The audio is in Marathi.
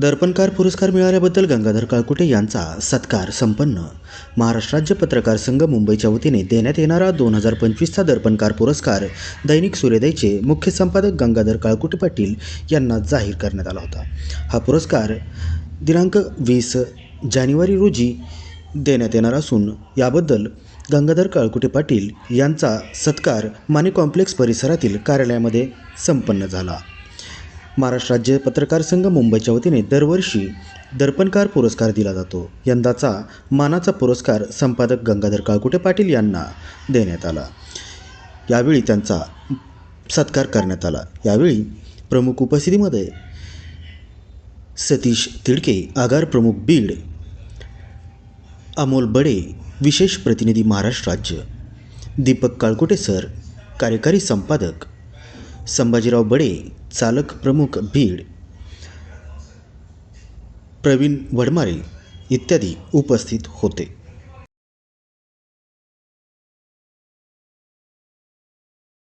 दर्पणकार पुरस्कार मिळाल्याबद्दल गंगाधर काळकुटे यांचा सत्कार संपन्न. महाराष्ट्र राज्य पत्रकार संघ मुंबईच्या वतीने देण्यात येणारा दोन हजार पंचवीसचा दर्पणकार पुरस्कार दैनिक सूर्योदयचे मुख्य संपादक गंगाधर काळकुटे पाटील यांना जाहीर करण्यात आला होता. हा पुरस्कार दिनांक वीस जानेवारी रोजी देण्यात येणार असून याबद्दल गंगाधर काळकुटे पाटील यांचा सत्कार माने कॉम्प्लेक्स परिसरातील कार्यालयामध्ये संपन्न झाला. महाराष्ट्र राज्य पत्रकार संघ मुंबईच्या वतीने दरवर्षी दर्पणकार पुरस्कार दिला जातो. यंदाचा मानाचा पुरस्कार संपादक गंगाधर काळकुटे पाटील यांना देण्यात आला. यावेळी त्यांचा सत्कार करण्यात आला. यावेळी प्रमुख उपस्थितीमध्ये सतीश तिडके आगार प्रमुख बीड अमोल बडे विशेष प्रतिनिधी महाराष्ट्र राज्य दीपक काळकुटे सर कार्यकारी संपादक संभाजीराव बडे चालक प्रमुख बीड प्रवीण वडमारे इत्यादी उपस्थित होते.